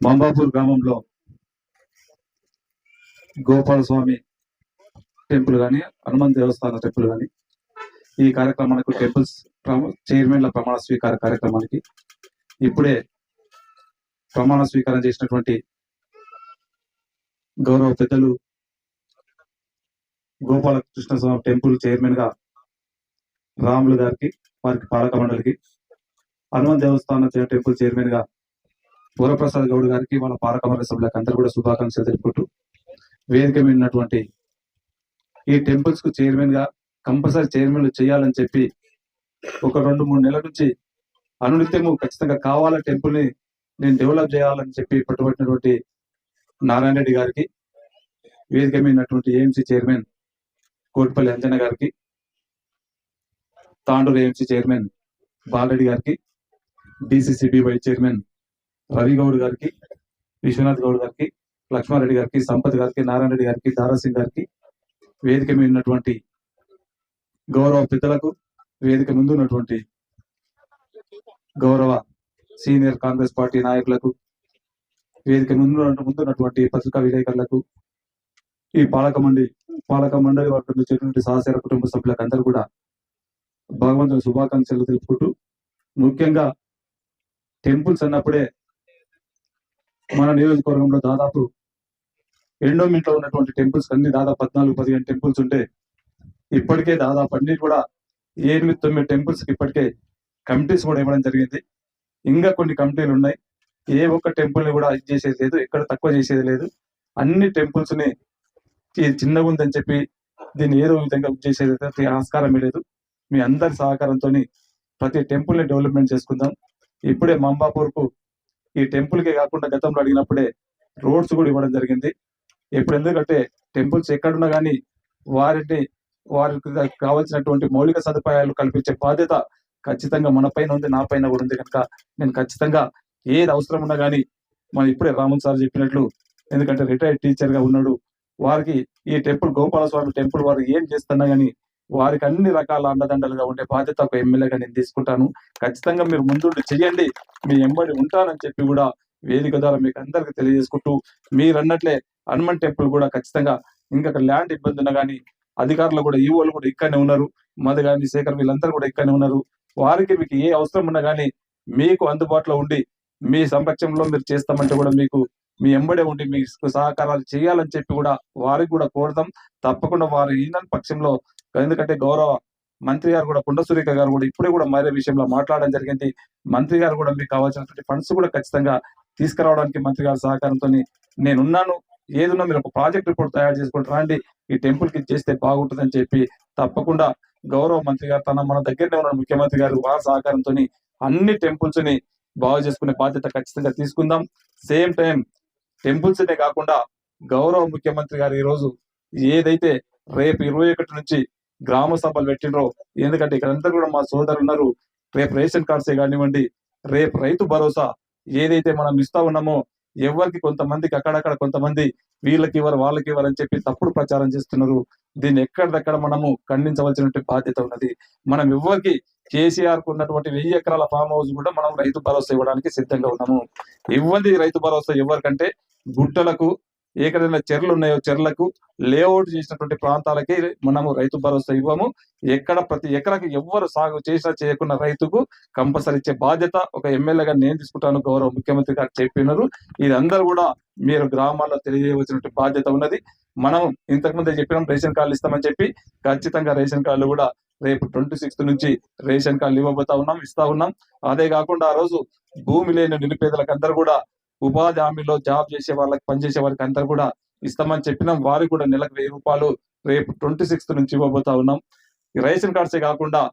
మంబాపూర్ గ్రామంలో గోపాల స్వామి టెంపుల్ కానీ హనుమాన్ దేవస్థాన టెంపుల్ కానీ ఈ కార్యక్రమానికి టెంపుల్స్ చైర్మన్ల ప్రమాణ స్వీకార కార్యక్రమానికి ఇప్పుడే ప్రమాణ స్వీకారం చేసినటువంటి గౌరవ పెద్దలు గోపాలకృష్ణ స్వామి టెంపుల్ చైర్మన్గా రాములు గారికి వారికి పాలక మండలికి హనుమాన్ దేవస్థానం టెంపుల్ చైర్మన్గా వరప్రసాద్ గౌడ్ గారికి వాళ్ళ పారకమర సభ్యులకు అందరూ కూడా శుభాకాంక్షలు తెలుపుకుంటూ వేదిక మీద ఉన్నటువంటి ఈ టెంపుల్స్కు చైర్మన్గా కంపల్సరీ చైర్మన్లు చేయాలని చెప్పి ఒక రెండు మూడు నెలల నుంచి అనునిత్యము ఖచ్చితంగా కావాల టెంపుల్ని నేను డెవలప్ చేయాలని చెప్పి పట్టుబట్టినటువంటి నారాయణ రెడ్డి గారికి వేదిక మీద ఏఎంసీ చైర్మన్ కోటిపల్లి అంజన గారికి తాండూరు ఏఎంసీ చైర్మన్ బాలరెడ్డి గారికి DCCB vice chairman Ravi Goud గారికి విశ్వనాథ్ గౌడ్ గారికి లక్ష్మారెడ్డి గారికి సంపత్ గారికి నారాయణ రెడ్డి గారికి దారాసింగ్ గారికి వేదిక మీద ఉన్నటువంటి గౌరవ పెద్దలకు వేదిక ముందు ఉన్నటువంటి గౌరవ సీనియర్ కాంగ్రెస్ పార్టీ నాయకులకు వేదిక ముందు ముందు ఉన్నటువంటి పత్రికా విలేకరులకు ఈ పాలక మండలి పాలక మండలి వర్గం చేసినటువంటి సహచర కుటుంబ సభ్యులకు అందరూ కూడా భగవంతుని శుభాకాంక్షలు తెలుపుకుంటూ ముఖ్యంగా టెంపుల్స్ అన్నప్పుడే మన నియోజకవర్గంలో దాదాపు ఎండోమెంట్లో ఉన్నటువంటి టెంపుల్స్ అన్ని దాదాపు పద్నాలుగు పదిహేను టెంపుల్స్ ఉంటే ఇప్పటికే దాదాపు అన్ని కూడా ఎనిమిది తొమ్మిది టెంపుల్స్కి ఇప్పటికే కమిటీస్ కూడా ఇవ్వడం జరిగింది. ఇంకా కొన్ని కమిటీలు ఉన్నాయి. ఏ ఒక్క టెంపుల్ని కూడా ఇది చేసేది లేదు ఎక్కడ తక్కువ చేసేది లేదు. అన్ని టెంపుల్స్ని ఇది చిన్నగా ఉందని చెప్పి దీన్ని ఏదో విధంగా ఇది చేసేది ఆస్కారమే లేదు. మీ అందరి సహకారంతో ప్రతి టెంపుల్ని డెవలప్మెంట్ చేసుకుందాం. ఇప్పుడే మంబాపూర్కు ఈ టెంపుల్కి కాకుండా గతంలో అడిగినప్పుడే రోడ్స్ కూడా ఇవ్వడం జరిగింది. ఇప్పుడు ఎందుకంటే టెంపుల్స్ ఎక్కడున్నా కానీ వారిని వారికి కావాల్సినటువంటి మౌలిక సదుపాయాలు కల్పించే బాధ్యత ఖచ్చితంగా మన పైన ఉంది నా పైన కూడా ఉంది కనుక నేను ఖచ్చితంగా ఏది అవసరం ఉన్నా కానీ మనం ఇప్పుడే రామన్ సార్ చెప్పినట్లు ఎందుకంటే రిటైర్డ్ టీచర్గా ఉన్నాడు. వారికి ఈ టెంపుల్ గోపాలస్వామి టెంపుల్ వారు ఏం చేస్తున్నా కానీ వారికి అన్ని రకాల అండదండలుగా ఉండే బాధ్యత ఒక ఎమ్మెల్యేగా నేను తీసుకుంటాను. ఖచ్చితంగా మీరు ముందుండి చెయ్యండి. మీ ఎంబడి ఉంటానని చెప్పి కూడా వేదిక ద్వారా మీకు అందరికి తెలియజేసుకుంటూ మీరు అన్నట్లే హనుమాన్ టెంపుల్ కూడా ఖచ్చితంగా ఇంకా ల్యాండ్ ఇబ్బంది ఉన్నా కానీ అధికారులు కూడా ఈవోలు కూడా ఇక్కడనే ఉన్నారు. మధు కానీ శేఖర్ వీళ్ళందరూ కూడా ఇక్కడనే ఉన్నారు. వారికి మీకు ఏ అవసరం ఉన్నా కానీ మీకు అందుబాటులో ఉండి మీ సంరక్షణలో మీరు చేస్తామంటే కూడా మీకు మీ ఎంబడే ఉండి మీకు సహకారాలు చేయాలని చెప్పి కూడా వారికి కూడా కోరదాం. తప్పకుండా వారు ఈయన పక్షంలో ఎందుకంటే గౌరవ మంత్రి గారు కూడా కొండ సురేఖ గారు కూడా ఇప్పుడే కూడా మరే విషయంలో మాట్లాడడం జరిగింది. మంత్రి గారు కూడా మీకు కావాల్సినటువంటి ఫండ్స్ కూడా ఖచ్చితంగా తీసుకురావడానికి మంత్రి గారి సహకారంతో నేనున్నాను ఏదున్నా మీరు ఒక ప్రాజెక్ట్ రిపోర్ట్ తయారు చేసుకుంటారు రండి. ఈ టెంపుల్కి చేస్తే బాగుంటుందని చెప్పి తప్పకుండా గౌరవ మంత్రి గారు తన మన దగ్గరనే ఉన్న ముఖ్యమంత్రి గారు వారి సహకారంతో అన్ని టెంపుల్స్ని బాగు చేసుకునే బాధ్యత ఖచ్చితంగా తీసుకుందాం. సేమ్ టైం టెంపుల్స్ నే కాకుండా గౌరవ ముఖ్యమంత్రి గారు ఈ రోజు ఏదైతే రేపు ఇరవై ఒకటి నుంచి గ్రామ సభలు పెట్టినరో ఎందుకంటే ఇక్కడ కూడా మా సోదరులు ఉన్నారు. రేపు రేషన్ కార్డ్సే కానివ్వండి రేపు రైతు భరోసా ఏదైతే మనం ఇస్తా ఉన్నామో ఎవరికి కొంతమందికి అక్కడక్కడ కొంతమంది వీళ్ళకి ఇవ్వరు వాళ్ళకి ఇవ్వరు అని చెప్పి తప్పుడు ప్రచారం చేస్తున్నారు. దీన్ని ఎక్కడిదక్కడ మనము ఖండించవలసినటువంటి బాధ్యత ఉన్నది. మనం ఎవరికి కేసీఆర్కు ఉన్నటువంటి వెయ్యి ఎకరాల ఫామ్ హౌస్ కూడా మనం రైతు భరోసా ఇవ్వడానికి సిద్ధంగా ఉన్నాము. ఇవ్వండి రైతు భరోసా ఎవరికంటే గుట్టలకు ఎక్కడైనా చెర్లు ఉన్నాయో చెర్లకు లేఅవుట్ చేసినటువంటి ప్రాంతాలకి మనము రైతు భరోసా ఇవ్వము. ఎక్కడ ప్రతి ఎకరాకి ఎవ్వరు సాగు చేసినా చేయకున్న రైతుకు కంపల్సరీ ఇచ్చే బాధ్యత ఒక ఎమ్మెల్యేగా నేను తీసుకుంటాను గౌరవ ముఖ్యమంత్రి గారు చెప్పినారు. ఇది అందరూ కూడా మీరు గ్రామాల్లో తెలియవలసినటువంటి బాధ్యత ఉన్నది. మనం ఇంతకుముందే చెప్పినాం రేషన్ కార్డులు ఇస్తామని చెప్పి ఖచ్చితంగా రేషన్ కార్డులు కూడా రేపు ట్వంటీ సిక్స్త్ నుంచి రేషన్ కార్డులు ఇవ్వబోతా ఉన్నాం ఇస్తా ఉన్నాం. అదే కాకుండా ఆ రోజు భూమి లేని నిరుపేదలకు అందరూ కూడా ఉపాధి హామీలో జాబ్ చేసే వాళ్ళకి పనిచేసే వాళ్ళకి అంతా కూడా ఇస్తామని చెప్పినాం. వారికి కూడా నెలకు వెయ్యి రూపాయలు రేపు ట్వంటీ సిక్స్త్ నుంచి ఇవ్వబోతా ఉన్నాం. ఈ రేషన్ కార్డ్సే కాకుండా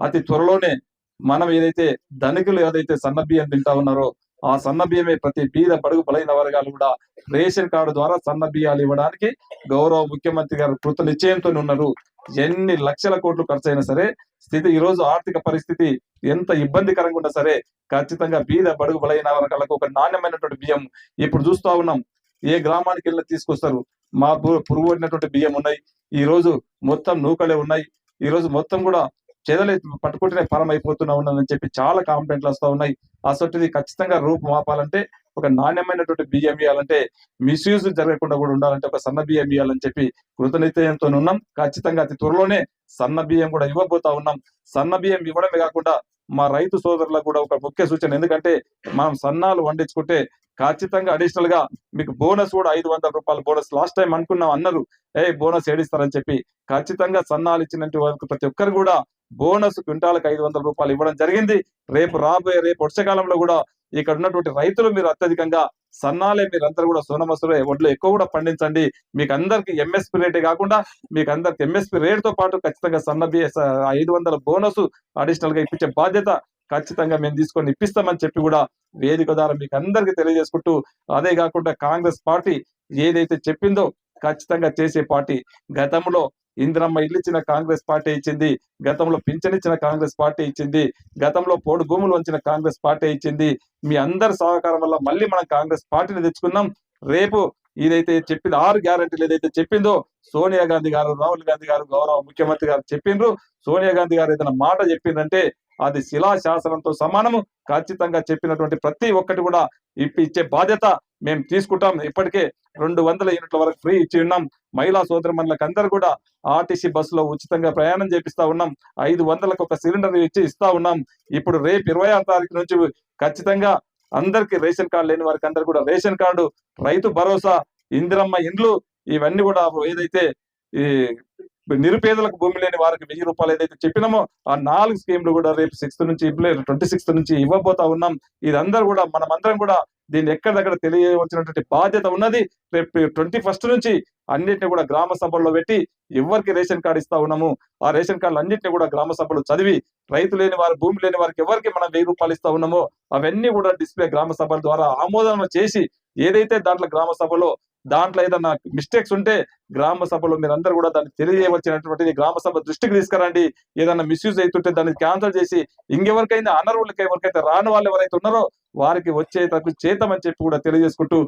అతి త్వరలోనే మనం ఏదైతే ధనికులు ఏదైతే సన్న బియ్యం తింటా ఉన్నారో ఆ సన్న బియ్యమే ప్రతి బీద బడుగు బలైన వర్గాలు కూడా రేషన్ కార్డు ద్వారా సన్న బియ్యాలు ఇవ్వడానికి గౌరవ ముఖ్యమంత్రి గారు కృత నిశ్చయంతో ఉన్నారు. ఎన్ని లక్షల కోట్లు ఖర్చు అయినా సరే స్థితి ఈ రోజు ఆర్థిక పరిస్థితి ఎంత ఇబ్బందికరంగా ఉన్నా సరే ఖచ్చితంగా బీద బడుగు బలైన వర్గాలకు ఒక నాణ్యమైనటువంటి బియ్యం ఇప్పుడు చూస్తా ఉన్నాం. ఏ గ్రామానికి వెళ్ళి తీసుకొస్తారు? మా పురుగు పడినటువంటి బియ్యం ఉన్నాయి. ఈ రోజు మొత్తం నూకలే ఉన్నాయి. ఈ రోజు మొత్తం కూడా చేదలే పట్టుకుంటేనే ఫలం అయిపోతున్నా ఉన్నదని చెప్పి చాలా కాంప్లైంట్లు వస్తూ ఉన్నాయి. అసొంటిది ఖచ్చితంగా రూపు మాపాలంటే ఒక నాణ్యమైనటువంటి బియ్యం ఇవ్వాలంటే మిస్యూజ్ జరగకుండా కూడా ఉండాలంటే ఒక సన్న బియ్యం ఇవ్వాలని చెప్పి కృతనిశ్చయంతో ఉన్నాం. ఖచ్చితంగా అతి త్వరలోనే సన్న బియ్యం కూడా ఇవ్వబోతా ఉన్నాం. సన్న బియ్యం ఇవ్వడమే కాకుండా మా రైతు సోదరులకు కూడా ఒక ముఖ్య సూచన. ఎందుకంటే మనం సన్నాలు వండించుకుంటే ఖచ్చితంగా అడిషనల్గా మీకు బోనస్ కూడా ఐదు వందల రూపాయల బోనస్ లాస్ట్ టైం అనుకున్నాం అన్నారు ఏ బోనస్ ఏడిస్తారని చెప్పి. ఖచ్చితంగా సన్నాలు ఇచ్చినట్టు ప్రతి ఒక్కరు కూడా బోనస్ క్వింటాలకు ఐదు వందల రూపాయలు ఇవ్వడం జరిగింది. రేపు రాబోయే రేపు వర్షకాలంలో కూడా ఇక్కడ ఉన్నటువంటి రైతులు మీరు అత్యధికంగా సన్నాలే మీరందరూ కూడా సోనమసూరే వడ్లు ఎక్కువ కూడా పండించండి. మీకు అందరికి ఎంఎస్పి రేటే కాకుండా మీకు అందరికి ఎంఎస్పి రేట్తో పాటు ఖచ్చితంగా సన్న ఐదు వందల బోనస్ అడిషనల్గా ఇప్పించే బాధ్యత ఖచ్చితంగా మేము తీసుకొని ఇప్పిస్తామని చెప్పి కూడా వేదిక ద్వారా మీకు అందరికీ తెలియజేసుకుంటూ అదే కాకుండా కాంగ్రెస్ పార్టీ ఏదైతే చెప్పిందో ఖచ్చితంగా చేసే పార్టీ గతంలో ఇందిరమ్మ ఇల్లు ఇచ్చిన కాంగ్రెస్ పార్టీ ఇచ్చింది గతంలో పింఛనిచ్చిన కాంగ్రెస్ పార్టీ ఇచ్చింది గతంలో పోడు భూములు వంచిన కాంగ్రెస్ పార్టీ ఇచ్చింది. మీ అందరి సహకారం వల్ల మళ్ళీ మనం కాంగ్రెస్ పార్టీని తెచ్చుకుందాం. రేపు ఇదైతే చెప్పింది ఆరు గ్యారంటీలు ఏదైతే చెప్పిందో సోనియా గాంధీ గారు రాహుల్ గాంధీ గారు గౌరవ ముఖ్యమంత్రి గారు చెప్పిండ్రు. సోనియా గాంధీ గారు ఏదైనా మాట చెప్పిందంటే అది శిలా శాసనంతో సమానము. ఖచ్చితంగా చెప్పినటువంటి ప్రతి ఒక్కటి కూడా ఇప్పి ఇచ్చే బాధ్యత మేము తీసుకుంటాం. ఇప్పటికే రెండు వందల యూనిట్ల వరకు ఫ్రీ ఇచ్చి ఉన్నాం. మహిళా సోదరుమణులకు అందరు కూడా ఆర్టీసీ బస్సులో ఉచితంగా ప్రయాణం చేపిస్తా ఉన్నాం. ఐదు వందలకు ఒక సిలిండర్ ఇచ్చి ఇస్తా ఉన్నాం. ఇప్పుడు రేపు ఇరవై ఆరు తారీఖు నుంచి ఖచ్చితంగా అందరికి రేషన్ కార్డు లేని వారికి అందరు కూడా రేషన్ కార్డు రైతు భరోసా ఇందిరమ్మ ఇండ్లు ఇవన్నీ కూడా ఏదైతే ఈ నిరుపేదలకు భూమి లేని వారికి వెయ్యి రూపాయలు ఏదైతే చెప్పినామో ఆ నాలుగు స్కీమ్లు కూడా రేపు సిక్స్త్ నుంచి ట్వంటీ సిక్స్త్ నుంచి ఇవ్వబోతా ఉన్నాం. ఇదందరూ కూడా మనమందరం కూడా దీన్ని ఎక్కడక్కడ తెలియవలసినటువంటి బాధ్యత ఉన్నది రేపు ట్వంటీ ఫస్ట్ నుంచి అన్నింటినీ కూడా గ్రామ సభల్లో పెట్టి ఎవరికి రేషన్ కార్డు ఇస్తా ఉన్నాము ఆ రేషన్ కార్డులు అన్నింటినీ కూడా గ్రామ సభలు చదివి రైతు లేని వారు భూమి లేని వారికి ఎవరికి మనం వెయ్యి రూపాయలు ఇస్తా ఉన్నామో అవన్నీ కూడా డిస్ప్లే గ్రామ సభల ద్వారా ఆమోదన చేసి ఏదైతే దాంట్లో గ్రామ సభలో దాంట్లో ఏదన్నా మిస్టేక్స్ ఉంటే గ్రామ సభలో మీరందరూ కూడా దాన్ని తెలియవలసినటువంటిది గ్రామ సభ దృష్టికి తీసుకురండి. ఏదైనా మిస్యూజ్ అవుతుంటే దాన్ని క్యాన్సిల్ చేసి ఇంకెవరికైనా అనర్వులకి ఎవరికైతే రాని వాళ్ళు ఎవరైతే ఉన్నారో వారికి వచ్చేటట్టు చేతమని చెప్పి కూడా తెలియజేసుకుంటూ